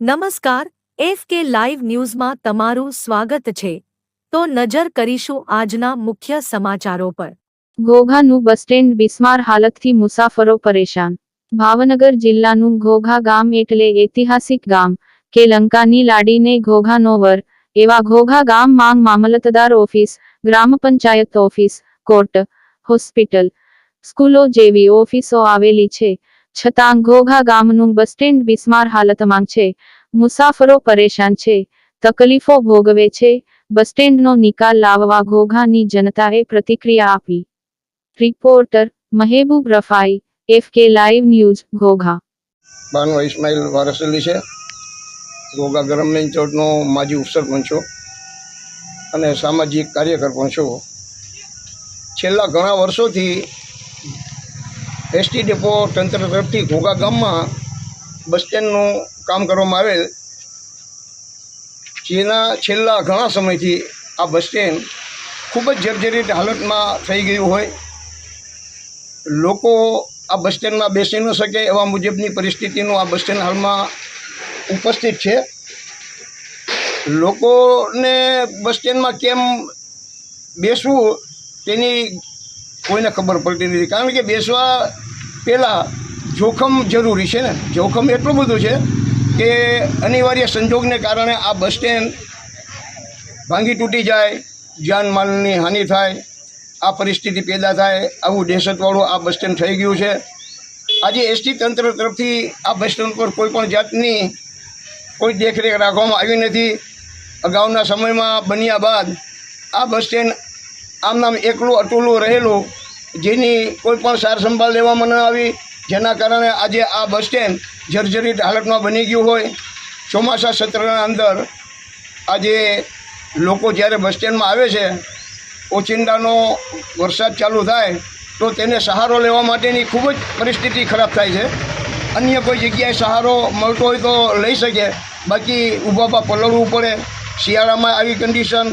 નમસ્કાર, F K live ન્યૂઝમાં તમારું સ્વાગત છે. તો નજર કરીશું આજના મુખ્ય સમાચારો પર. ઘોઘાનું બસ સ્ટેન્ડ બિસ્માર હાલતથી મુસાફરો પરેશાન. ભાવનગર જિલ્લાનું ઘોઘા ગામ એટલે ઐતિહાસિક ગામ, કે લંકાની લાડીને ઘોઘાનો વર, એવા ઘોઘા ગામ માંગ મામલતદાર ઓફિસ, ગ્રામ પંચાયત ઓફિસ, કોર્ટ, હોસ્પિટલ, સ્કૂલો જેવી ઓફિસો આવેલી છે. છતાં ઘોઘા ગામનું બસ સ્ટેન્ડ બિસ્માર હાલતમાં છે. મુસાફરો પરેશાન છે. તકલીફો ભોગવે છે. બસ સ્ટેન્ડનો નિકાલ લાવવા ઘોઘાની જનતાએ પ્રતિક્રિયા આપી. Reporter Mehboob Rafai, F K live news, Ghogha. Bano Ismail Varasli છે. ઘોઘા ગરમલેન ચોટનો માજી ઉપસરપંચ છું અને સામાજિક કાર્યકર પણ છું છેલ્લા ઘણા વર્ષોથી એસટી ડેપો તંત્ર તરફથી ઘોઘા ગામમાં બસ સ્ટેન્ડનું કામ કરવામાં આવેલ. જેના છેલ્લા ઘણા સમયથી આ બસ સ્ટેન્ડ ખૂબ જ જર્જરિત હાલતમાં થઈ ગયું હોય. લોકો આ બસ સ્ટેન્ડમાં બેસી ન શકે એવા મુજબની પરિસ્થિતિનું આ બસ સ્ટેન્ડ હાલમાં ઉપસ્થિત છે. લોકોને બસ સ્ટેન્ડમાં કેમ બેસવું તેની કોઈને ખબર પડતી નથી. કારણ કે બેસવા પહેલાં જોખમ જરૂરી છે ને. જોખમ એટલું બધું છે કે અનિવાર્ય સંજોગને કારણે આ બસ સ્ટેન્ડ ભાંગી તૂટી જાય જાનમાલની હાનિ થાય, આ પરિસ્થિતિ પેદા થાય, આવું દહેશતવાળું આ બસ સ્ટેન્ડ થઈ ગયું છે. આજે એસટી તંત્ર તરફથી આ બસ સ્ટેન્ડ પર કોઈપણ જાતની કોઈ દેખરેખ રાખવામાં આવી નથી. અગાઉના સમયમાં બન્યા બાદ આ બસ સ્ટેન્ડ આમ નામ એકલું અટુલું રહેલું જેની કોઈ પણ સાર સંભાળ લેવામાં ન આવી, જેના કારણે આજે આ બસ સ્ટેન્ડ જર્જરિત હાલતમાં બની ગયું હોય. ચોમાસા સત્રના અંદર આજે લોકો જ્યારે બસ સ્ટેન્ડમાં આવે છે ઓચિંતાનો વરસાદ ચાલુ થાય, તો તેને સહારો લેવા માટેની ખૂબ જ પરિસ્થિતિ ખરાબ થાય છે. અન્ય કોઈ જગ્યાએ સહારો મળતો હોય તો લઈ શકે. બાકી ઊભા પા પલળવું પડે. શિયાળામાં આવી કન્ડિશન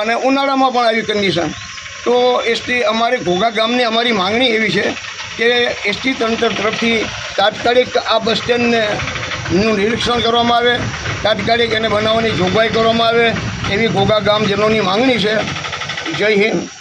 અને ઉનાળામાં પણ આવી કન્ડિશન તો એસટી અમારે ઘોઘા ગામની અમારી માંગણી એવી છે કે એસટી તંત્ર તરફથી તાત્કાલિક આ બસ સ્ટેન્ડને નું નિરીક્ષણ કરવામાં આવે, તાત્કાલિક એને બનાવવાની જોગવાઈ કરવામાં આવે એવી ઘોઘા ગામજનોની માંગણી છે. જય હિન્દ.